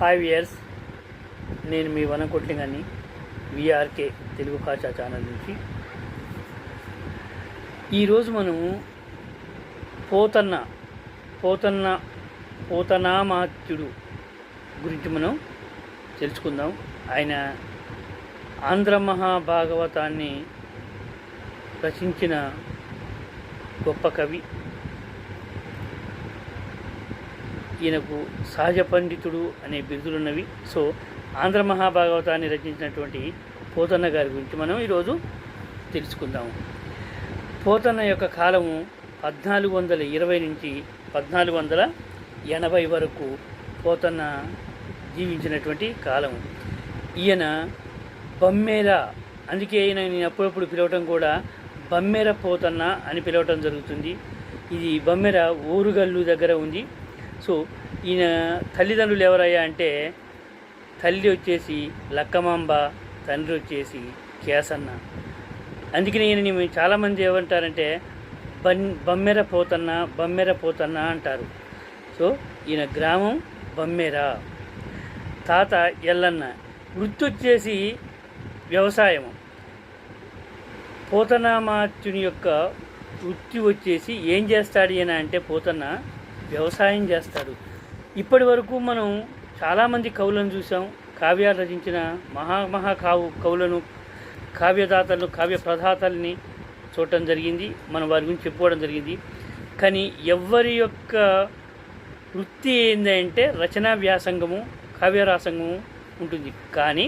Hi viewers నేను మీ వనకొట్లింగని VRK Telugu భాషా channel నుంచి. ఈరోజు మనము పోతన్న పోతన్న పోతనామాత్యుడు గురించి మనం తెలుసుకుందాం. ఆయన ఆంధ్ర మహాభాగవతాన్ని రచించిన గొప్ప కవి ఈయనకు సహజ పండితుడు అనే బిరుదులున్నవి. సో ఆంధ్ర మహాభాగవతాన్ని రచించినటువంటి పోతన్న గారి గురించి మనం ఈరోజు తెలుసుకుందాము పోతన్న యొక్క కాలము పద్నాలుగు వందల ఇరవై నుంచి పద్నాలుగు వందల ఎనభై వరకు పోతన్న జీవించినటువంటి కాలం ఈయన బమ్మేర అందుకే ఈయన నేను అప్పుడప్పుడు పిలవటం కూడా బమ్మెర పోతన్న అని పిలవటం జరుగుతుంది. ఇది బమ్మెర ఊరుగల్లు దగ్గర ఉంది. సో ఈయన తల్లిదండ్రులు ఎవరయ్యా అంటే తల్లి వచ్చేసి లక్కమాంబ తండ్రి వచ్చేసి కేసన్న. అందుకని ఈయనని చాలామంది ఏమంటారంటే బన్ బమ్మెర పోతన్న బమ్మెర పోతన్న అంటారు. సో ఈయన గ్రామం బమ్మెర. తాత ఎల్లన్న. వృత్తి వచ్చేసి వ్యవసాయం. పోతనామాత్యుని యొక్క వృత్తి వచ్చేసి ఏం చేస్తాడు ఈయన అంటే పోతన్న వ్యవసాయం చేస్తాడు. ఇప్పటి వరకు మనం చాలామంది కవులను చూసాం కావ్యాలు రచించిన మహా కావు కవులను కావ్యదాతలను కావ్య ప్రదాతల్ని చూడటం జరిగింది. మనం వారి గురించి చెప్పుకోవడం జరిగింది. కానీ ఎవరి యొక్క వృత్తి ఏంటంటే రచనా వ్యాసంగము కావ్యరాసంగము ఉంటుంది. కానీ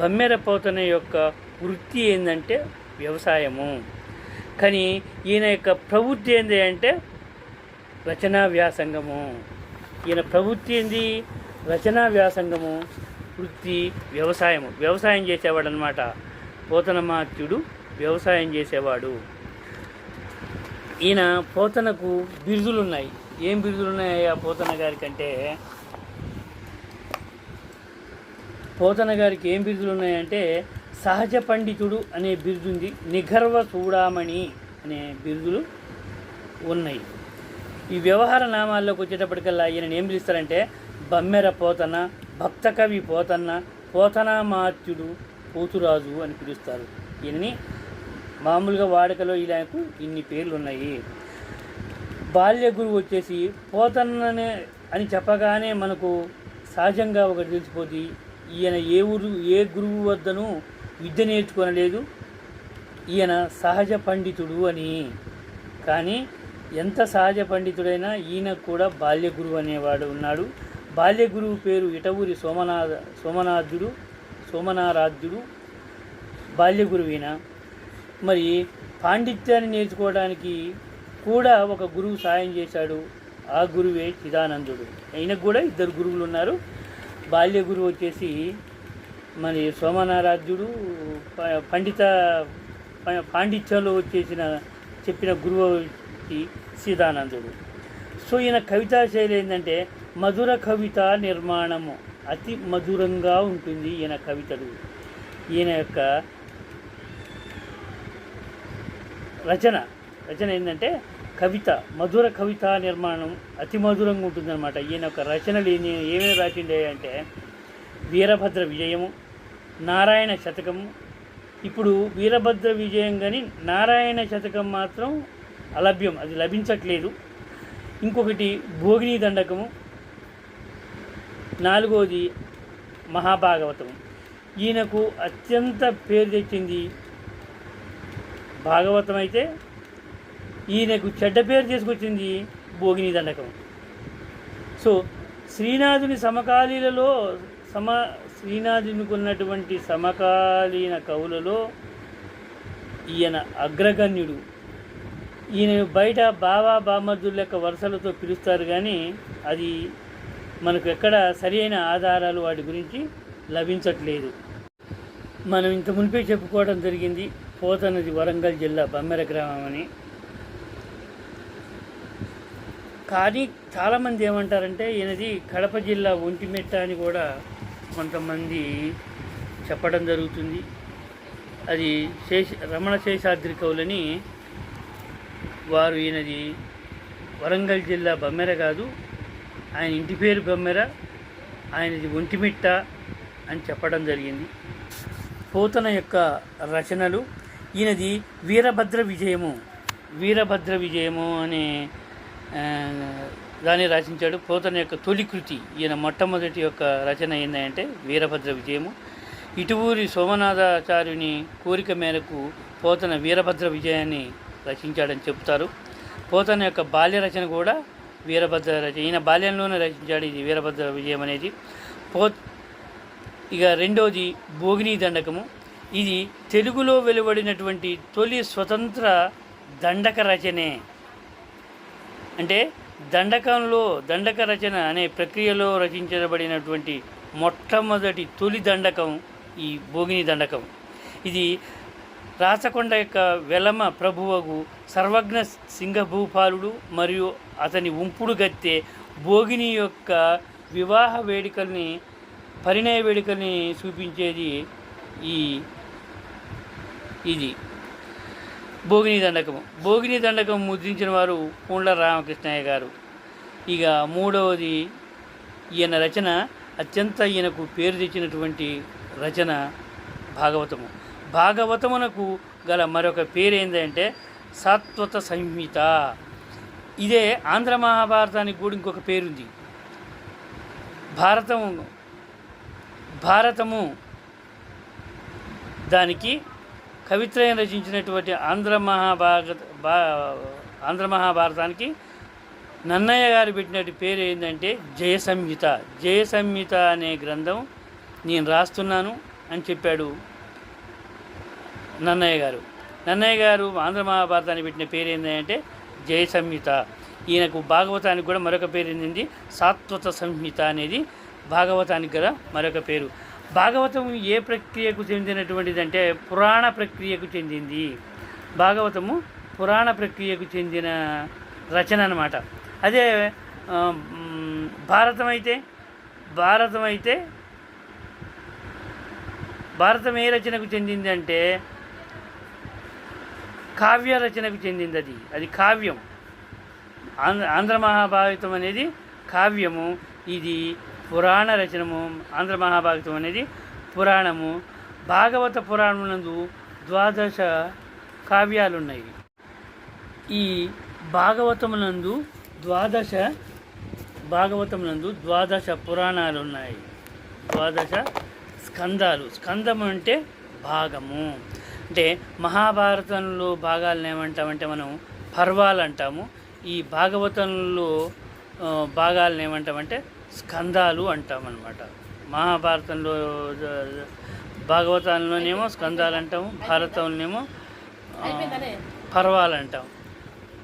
బమ్మెర పోతన యొక్క వృత్తి ఏంటంటే వ్యవసాయము. కానీ ఈయన యొక్క ప్రవృత్తి ఏంటి అంటే రచనా వ్యాసంగము. ఈయన ప్రవృత్తి ఏంది? రచనా వ్యాసంగము వృత్తి వ్యవసాయము. వ్యవసాయం చేసేవాడు అనమాట పోతనమాత్యుడు వ్యవసాయం చేసేవాడు. ఈయన పోతనకు బిరుదులు ఉన్నాయి ఏం బిరుదులు ఉన్నాయి ఆ పోతన గారికి అంటే పోతన గారికి ఏం బిరుదులు ఉన్నాయంటే సహజ పండితుడు అనే బిరుదుంది. నిఘర్వ చూడామణి అనే బిరుదులు ఉన్నాయి. ఈ వ్యవహార నామాల్లోకి వచ్చేటప్పటికల్లా ఈయన ఏం పిలుస్తారంటే బమ్మెర పోతన భక్త కవి పోతన్న పోతనామాత్యుడు పోతురాజు అని పిలుస్తారు. ఈయనని మామూలుగా వాడుకలో ఈయనకు ఇన్ని పేర్లు ఉన్నాయి బాల్య గురువు వచ్చేసి పోతన్ననే అని చెప్పగానే మనకు సహజంగా ఒకటి తెలిసిపోతుంది ఈయన ఏ ఊరు ఏ గురువు వద్దను విద్య నేర్చుకోనలేదు. ఈయన సహజ పండితుడు అని. కానీ ఎంత సహజ పండితుడైనా ఈయన కూడా బాల్య గురువు అనేవాడు ఉన్నాడు. బాల్య గురువు పేరు ఇటవూరి సోమనాథ సోమనాథుడు సోమనారాధ్యుడు బాల్య గురువైన మరి పాండిత్యాన్ని నేర్చుకోవడానికి కూడా ఒక గురువు సాయం చేశాడు. ఆ గురువే చిదానందుడు. ఆయనకు కూడా ఇద్దరు గురువులు ఉన్నారు. బాల్య గురువు వచ్చేసి మరి సోమనారాధ్యుడు పండిత ప- పాండిత్యంలో వచ్చేసిన చెప్పిన గురువు సీతానందుడు. సో ఈయన కవితా శైలి ఏంటంటే మధుర కవిత నిర్మాణము. అతి మధురంగా ఉంటుంది ఈయన కవితలు. ఈయన యొక్క రచన. రచన ఏంటంటే కవిత మధుర కవిత నిర్మాణం అతి మధురంగా ఉంటుందన్నమాట. ఈయన యొక్క రచనలు ఏమేమి రాసిండే అంటే వీరభద్ర విజయము నారాయణ శతకము. ఇప్పుడు వీరభద్ర విజయం కానీ నారాయణ శతకం మాత్రం అలభ్యం అది లభించట్లేదు. ఇంకొకటి భోగిని దండకము. నాలుగోది మహాభాగవతం. ఈయనకు అత్యంత పేరు తెచ్చింది భాగవతం అయితే ఈయనకు చెడ్డ పేరు తీసుకొచ్చింది భోగిని దండకం. సో శ్రీనాథుని సమకాలీలలో సమ శ్రీనాథునికి ఉన్నటువంటి సమకాలీన కవులలో ఈయన అగ్రగణ్యుడు. ఈయన బయట బావా బామర్దుల యొక్క వరుసలతో పిలుస్తారు కానీ అది మనకు ఎక్కడ సరైన ఆధారాలు వాటి గురించి లభించట్లేదు. మనం ఇంత మునిపే చెప్పుకోవడం జరిగింది. పోతనది వరంగల్ జిల్లా బమ్మెర గ్రామం అని. కానీ చాలామంది ఏమంటారంటే ఈయనది కడప జిల్లా ఒంటిమెట్ట అని కూడా కొంతమంది చెప్పడం జరుగుతుంది. అది శేష రమణ శేషాద్రి కవులని వారు ఈయనది వరంగల్ జిల్లా బమ్మెర కాదు ఆయన ఇంటి పేరు బమ్మెర ఆయనది ఒంటిమిట్ట అని చెప్పడం జరిగింది. పోతన యొక్క రచనలు ఈయనది వీరభద్ర విజయము వీరభద్ర విజయము అనే దాన్ని రచించాడు పోతన యొక్క తొలి కృతి ఈయన మొట్టమొదటి యొక్క రచన ఏంటంటే వీరభద్ర విజయము. ఇటువూరి సోమనాథాచార్యుని కోరిక మేరకు పోతన వీరభద్ర విజయాన్ని రచించాడని చెప్తారు పోతన యొక్క బాల్య రచన కూడా వీరభద్ర రచన ఈయన బాల్యంలోనే రచించాడు ఇది వీరభద్ర విజయం అనేది. పో ఇక రెండవది భోగిని దండకము. ఇది తెలుగులో వెలువడినటువంటి తొలి స్వతంత్ర దండక రచనే. అంటే దండకంలో దండక రచన అనే ప్రక్రియలో రచించబడినటువంటి మొట్టమొదటి తొలి దండకం ఈ భోగిని దండకం. ఇది రాచకొండ యొక్క వెలమ ప్రభువగు సర్వజ్ఞ సింగభూపాలుడు మరియు అతని ఉంపుడు గత్తె భోగిని యొక్క వివాహ వేడుకల్ని పరిణయ వేడుకల్ని చూపించేది ఈ ఇది. భోగిని దండకము. భోగిని దండకం ముద్రించిన వారు పూండ్ల రామకృష్ణయ్య గారు. ఇక మూడవది ఈయన రచన అత్యంత ఈయనకు పేరు తెచ్చినటువంటి రచన భాగవతము. భాగవతమునకు గల మరొక పేరు ఏంటంటే సాత్వత సంహిత. ఇదే ఆంధ్ర మహాభారతానికి కూడా ఇంకొక పేరుంది. భారతము భారతము దానికి కవిత్రయం రచించినటువంటి ఆంధ్ర మహాభారత ఆంధ్ర మహాభారతానికి నన్నయ్య గారు పెట్టినట్టు పేరు ఏంటంటే జయ సంహిత జయ సంహిత అనే గ్రంథం నేను రాస్తున్నాను అని చెప్పాడు నన్నయ్య గారు. నన్నయ్య గారు ఆంధ్ర మహాభారతానికి పెట్టిన పేరు ఏంటంటే జయ సంహిత. ఈయనకు భాగవతానికి కూడా మరొక పేరు ఏంటంటే సాత్వత సంహిత అనేది భాగవతానికి గల మరొక పేరు. భాగవతం ఏ ప్రక్రియకు చెందినటువంటిది అంటే పురాణ ప్రక్రియకు చెందింది. భాగవతము పురాణ ప్రక్రియకు చెందిన రచన అన్నమాట. అదే భారతం అయితే భారతం అయితే భారతం ఏ రచనకు చెందింది అంటే కావ్య రచనకు చెందింది అది. అది కావ్యం. ఆంధ్ర ఆంధ్ర మహాభారతం అనేది కావ్యము. ఇది పురాణ రచనము. ఆంధ్ర మహాభారతం అనేది పురాణము. భాగవత పురాణమునందు ద్వాదశ కావ్యాలు ఉన్నాయి ఈ భాగవతమునందు ద్వాదశ భాగవతమునందు ద్వాదశ పురాణాలు ఉన్నాయి ద్వాదశ స్కందాలు. స్కందము అంటే భాగము. అంటే మహాభారతంలో భాగాలను ఏమంటామంటే మనం పర్వాలు అంటాము. ఈ భాగవతంలో భాగాలను ఏమంటామంటే స్కందాలు అంటామన్నమాట. మహాభారతంలో భాగవతంలోనేమో స్కందాలు అంటాము భారతంలోనేమో పర్వాలు అంటాం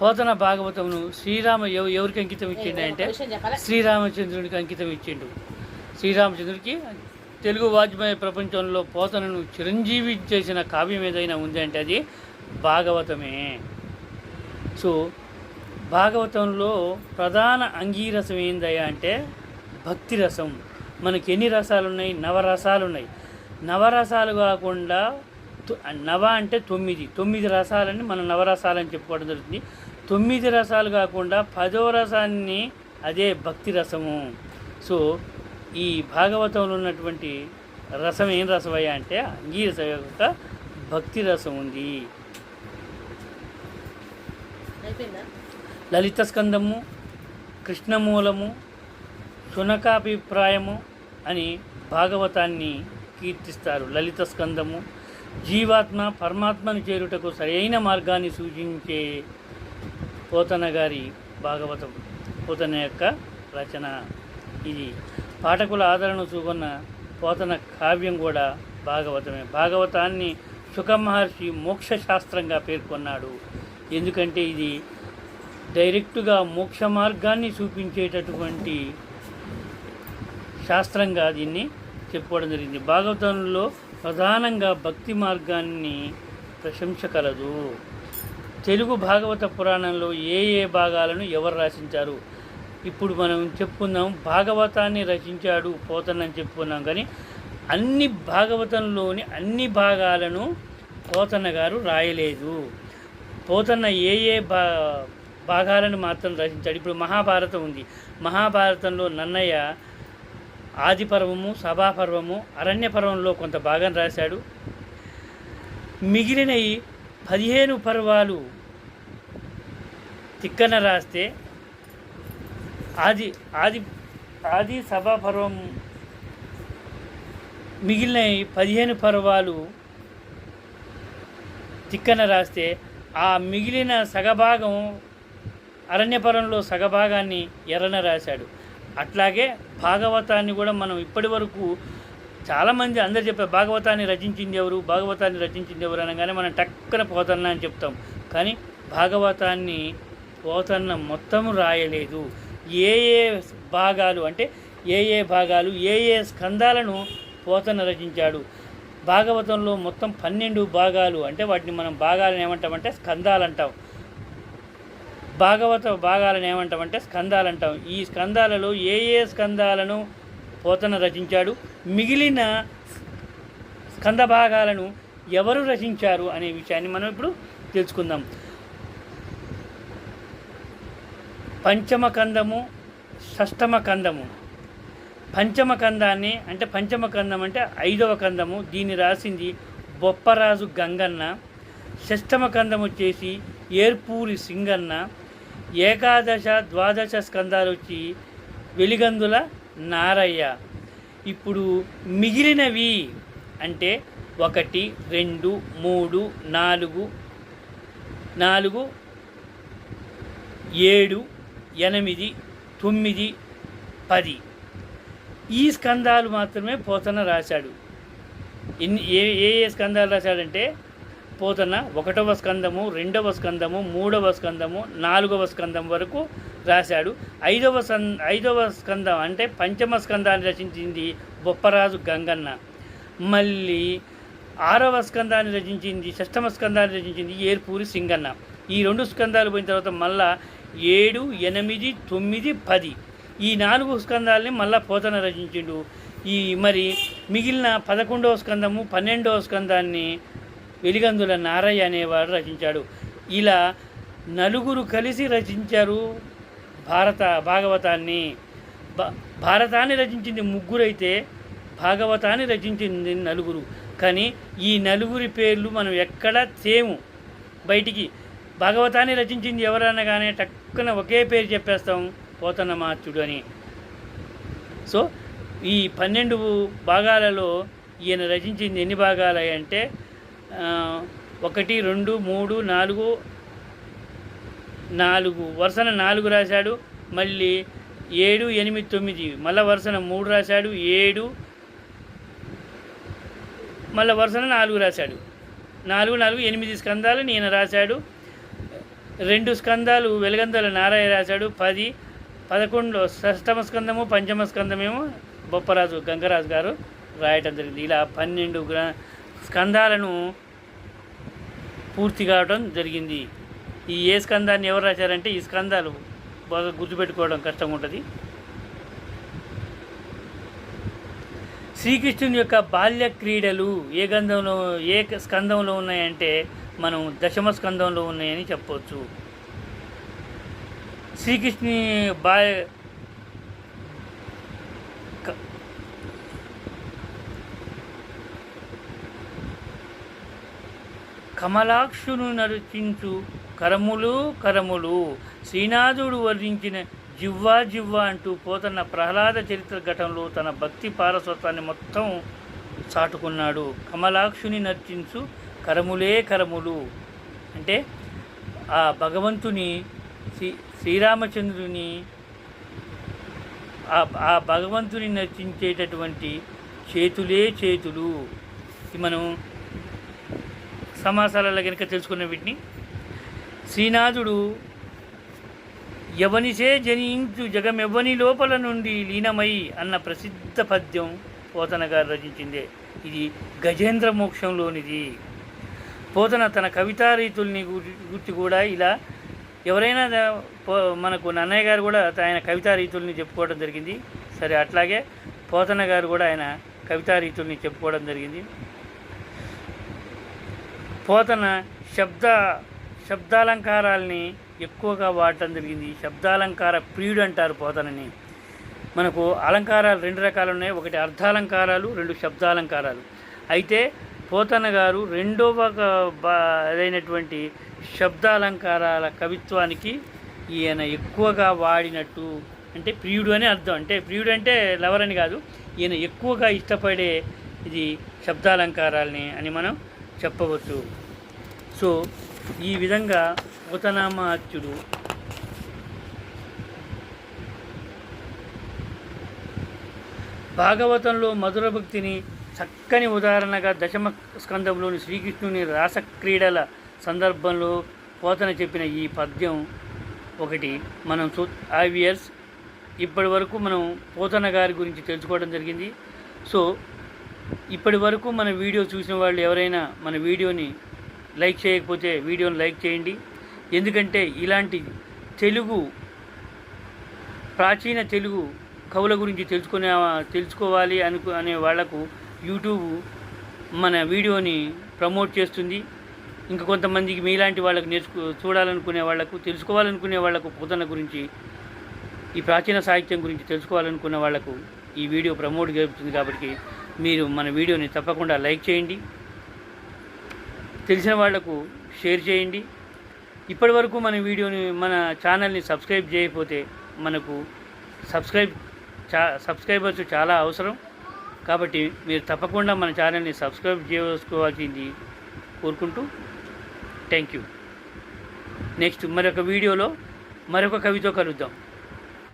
పోతన భాగవతమును శ్రీరామ ఎవ- ఎవరికి అంకితం ఇచ్చిండు అంటే శ్రీరామచంద్రునికి అంకితం ఇచ్చిండు. శ్రీరామచంద్రుడికి తెలుగు వాజ్మయ ప్రపంచంలో పోతనను చిరంజీవి చేసిన కావ్యం ఏదైనా ఉంది అంటే అది భాగవతమే. సో భాగవతంలో ప్రధాన అంగీరసం ఏందయ్యా అంటే భక్తి రసం. మనకి ఎన్ని రసాలు ఉన్నాయి నవరసాలు ఉన్నాయి నవరసాలు కాకుండా తొ- నవ అంటే తొమ్మిది. తొమ్మిది రసాలని మనం అని చెప్పుకోవడం జరుగుతుంది. తొమ్మిది రసాలు కాకుండా పదో రసాన్ని అదే భక్తి రసము. సో ఈ భాగవతంలో ఉన్నటువంటి రసం ఏం రసమయ్యా అంటే అంగీరసం యొక్క భక్తి రసం ఉంది. లలిత స్కందము కృష్ణమూలము శునకాభిప్రాయము అని భాగవతాన్ని కీర్తిస్తారు. లలిత స్కందము జీవాత్మ పరమాత్మను చేరుటకు సరైన మార్గాన్ని సూచించే పోతన గారి భాగవతం పోతన యొక్క రచన ఇది. పాఠకుల ఆదరణ చూకున్న పోతన కావ్యం కూడా భాగవతమే. భాగవతాన్ని సుఖ మహర్షి మోక్ష శాస్త్రంగా పేర్కొన్నాడు. ఎందుకంటే ఇది డైరెక్టుగా మోక్ష మార్గాన్ని చూపించేటటువంటి శాస్త్రంగా దీన్ని చెప్పుకోవడం జరిగింది. భాగవతంలో ప్రధానంగా భక్తి మార్గాన్ని ప్రశంస కలదు తెలుగు భాగవత పురాణంలో ఏ ఏ భాగాలను ఎవరు రచించారు ఇప్పుడు మనం చెప్పుకుందాం భాగవతాన్ని రచించాడు పోతనని చెప్పుకున్నాం కానీ అన్ని భాగవతంలోని అన్ని భాగాలను పోతన్న గారు రాయలేదు. పోతన్న ఏ ఏ భా భాగాలను మాత్రం రచించాడు. ఇప్పుడు మహాభారతం ఉంది. మహాభారతంలో నన్నయ్య ఆదిపర్వము సభాపర్వము అరణ్య పర్వంలో కొంత భాగం రాశాడు. మిగిలిన పదిహేను పర్వాలు తిక్కన రాస్తే ఆది ఆది ఆది సభాపర్వం మిగిలిన పదిహేను పర్వాలు తిక్కన రాస్తే ఆ మిగిలిన సగభాగం అరణ్యపరంలో సగభాగాన్ని ఎర్రన రాశాడు. అట్లాగే భాగవతాన్ని కూడా మనం ఇప్పటి వరకు చాలామంది అందరు చెప్పారు భాగవతాన్ని రచించింది ఎవరు? భాగవతాన్ని రచించింది ఎవరు? అనగానే మనం టక్కన పోతన్న అని చెప్తాం. కానీ భాగవతాన్ని పోతన్న మొత్తం రాయలేదు. ఏ ఏ భాగాలు అంటే ఏ ఏ భాగాలు ఏ ఏ స్కందాలను పోతన రచించాడు. భాగవతంలో మొత్తం పన్నెండు భాగాలు అంటే వాటిని మనం భాగాలను ఏమంటామంటే స్కందాలు అంటాం భాగవత భాగాలను ఏమంటామంటే స్కందాలు అంటాం ఈ స్కందాలలో ఏ ఏ స్కందాలను పోతన రచించాడు మిగిలిన స్కంద భాగాలను ఎవరు రచించారు అనే విషయాన్ని మనం ఇప్పుడు తెలుసుకుందాం. పంచమ కందము షష్టమ కందము పంచమ కందాన్ని అంటే పంచమ కందం అంటే ఐదవ కందము. దీన్ని రాసింది బొప్పరాజు గంగన్న. షష్టమ కందం వచ్చేసి ఏర్పూరి సింగన్న. ఏకాదశ ద్వాదశ స్కందాలు వచ్చి వెలిగందుల నారయ్య. ఇప్పుడు మిగిలినవి అంటే ఒకటి రెండు మూడు నాలుగు నాలుగు ఏడు ఎనిమిది తొమ్మిది పది. ఈ స్కందాలు మాత్రమే పోతన రాశాడు. ఇన్ని ఏ ఏ ఏ స్కందాలు రాశాడంటే పోతన ఒకటవ స్కందము రెండవ స్కందము మూడవ స్కందము నాలుగవ స్కందం వరకు రాశాడు. ఐదవ సం ఐదవ స్కందం అంటే పంచమ స్కందాన్ని రచించింది బొప్పరాజు గంగన్న. మళ్ళీ ఆరవ స్కందాన్ని రచించింది షష్టమ స్కందాన్ని రచించింది ఏర్పూరి సింగన్న. ఈ రెండు స్కందాలు పోయిన తర్వాత మళ్ళా ఏడు ఎనిమిది తొమ్మిది పది. ఈ నాలుగు స్కందాలని మళ్ళా పోతన రచించిండు. ఈ మరి మిగిలిన పదకొండవ స్కందము పన్నెండవ స్కందాన్ని వెలిగందుల నారయ్య అనేవాడు రచించాడు. ఇలా నలుగురు కలిసి రచించారు భారత భాగవతాన్ని. భారతాన్ని రచించింది ముగ్గురైతే భాగవతాన్ని రచించింది నలుగురు. కానీ ఈ నలుగురి పేర్లు మనం ఎక్కడ తేము. బయటికి భాగవతాన్ని రచించింది ఎవరన్నా కానీ టక్కున ఒకే పేరు చెప్పేస్తాం పోతన్న మార్చుడు అని. సో ఈ పన్నెండు భాగాలలో ఈయన రచించింది ఎన్ని భాగాలు అంటే ఒకటి రెండు మూడు నాలుగు నాలుగు వరుసన నాలుగు రాశాడు మళ్ళీ ఏడు ఎనిమిది తొమ్మిది మళ్ళీ వరుసన మూడు రాశాడు ఏడు మళ్ళీ వరుసన నాలుగు రాశాడు. నాలుగు నాలుగు ఎనిమిది స్కందాలు ఈయన రాశాడు రెండు స్కందాలు వెలగందల నారాయణ రాశాడు. పది పదకొండులో షష్టమ స్కందము పంచమ స్కందమేమో బొప్పరాజు గంగరాజు గారు రాయటం జరిగింది. ఇలా పన్నెండు గ్ర స్కందాలను పూర్తి కావడం జరిగింది. ఈ ఏ స్కందాన్ని ఎవరు రాశారంటే ఈ స్కందాలు బాగా గుర్తుపెట్టుకోవడం కష్టంగా ఉంటుంది శ్రీకృష్ణుని యొక్క బాల్య క్రీడలు ఏ గంధంలో ఏ స్కందంలో ఉన్నాయంటే మనం దశమ స్కందంలో ఉన్నాయని చెప్పవచ్చు శ్రీకృష్ణుని బా కమలాక్షును నరుచించు కరములు కరములు. శ్రీనాథుడు వర్ణించిన జివ్వా జివ్వా అంటూ పోతన్న ప్రహ్లాద చరిత్ర ఘటనలో తన భక్తి పారసత్వాన్ని మొత్తం చాటుకున్నాడు. కమలాక్షుని నర్చించు కరములే కరములు. అంటే ఆ భగవంతుని శ్రీ శ్రీరామచంద్రుని ఆ ఆ భగవంతుని నర్చించేటటువంటి చేతులే చేతులు. మనం సమాసాలలో కనుక తెలుసుకున్న వీటిని. శ్రీనాథుడు ఎవనిసే జనించు జగమెవ్వని లోపల నుండి లీనమై అన్న ప్రసిద్ధ పద్యం పోతన గారు రచించిందే. ఇది గజేంద్ర మోక్షంలోనిది. పోతన తన కవితా రీతుల్ని గుర్తి కూడా ఇలా ఎవరైనా పో- మనకు నన్నయ్య గారు కూడా ఆయన కవితా రీతుల్ని చెప్పుకోవడం జరిగింది. సరే అట్లాగే పోతన గారు కూడా ఆయన కవితా రీతుల్ని చెప్పుకోవడం జరిగింది. పోతన శబ్ద శబ్దాలంకారాల్ని ఎక్కువగా వాడటం జరిగింది. శబ్దాలంకార ప్రియుడు అంటారు పోతనని. మనకు అలంకారాలు రెండు రకాలు ఉన్నాయి. ఒకటి అర్ధాలంకారాలు రెండు శబ్దాలంకారాలు. అయితే పోతన గారు రెండవ అదైనటువంటి శబ్దాలంకారాల కవిత్వానికి ఈయన ఎక్కువగా వాడినట్టు అంటే ప్రియుడు అని అర్థం. అంటే ప్రియుడు అంటే లవర్ అని కాదు. ఈయన ఎక్కువగా ఇష్టపడే ఇది శబ్దాలంకారాలని అని మనం చెప్పవచ్చు. సో ఈ విధంగా పోతనామాత్యుడు భాగవతంలో మధుర భక్తిని చక్కని ఉదాహరణగా దశమ స్కందంలోని శ్రీకృష్ణుని రాసక్రీడల సందర్భంలో పోతన చెప్పిన ఈ పద్యం ఒకటి. మనం చూ ఆవియర్స్ ఇప్పటి వరకు మనం పోతన గారి గురించి తెలుసుకోవడం జరిగింది. సో ఇప్పటి వరకు మన వీడియో చూసిన వాళ్ళు ఎవరైనా మన వీడియోని లైక్ చేయకపోతే వీడియోని లైక్ చేయండి. ఎందుకంటే ఇలాంటి తెలుగు ప్రాచీన తెలుగు కవుల గురించి తెలుసుకునే తెలుసుకోవాలి అనుకు అనే వాళ్ళకు యూట్యూబ్ మన వీడియోని ప్రమోట్ చేస్తుంది. ఇంకా కొంతమందికి మీలాంటి వాళ్ళకు నేర్చుకు చూడాలనుకునే వాళ్ళకు తెలుసుకోవాలనుకునే వాళ్ళకు పోతన గురించి ఈ ప్రాచీన సాహిత్యం గురించి తెలుసుకోవాలనుకునే వాళ్ళకు ఈ వీడియో ప్రమోట్ జరుగుతుంది కాబట్టి మీరు మన వీడియోని తప్పకుండా లైక్ చేయండి. తెలిసిన వాళ్ళకు షేర్ చేయండి. ఇప్పటి వరకు మన వీడియోని మన ఛానల్ని సబ్స్క్రైబ్ చేయకపోతే మనకు సబ్స్క్రైబ్ చా సబ్స్క్రైబర్స్ చాలా అవసరం. కాబట్టి మీరు తప్పకుండా మన ఛానల్ని సబ్స్క్రైబ్ చేసుకోవాల్సింది కోరుకుంటూ థ్యాంక్ యూ నెక్స్ట్ మరొక వీడియోలో మరొక కవితో కలుద్దాం.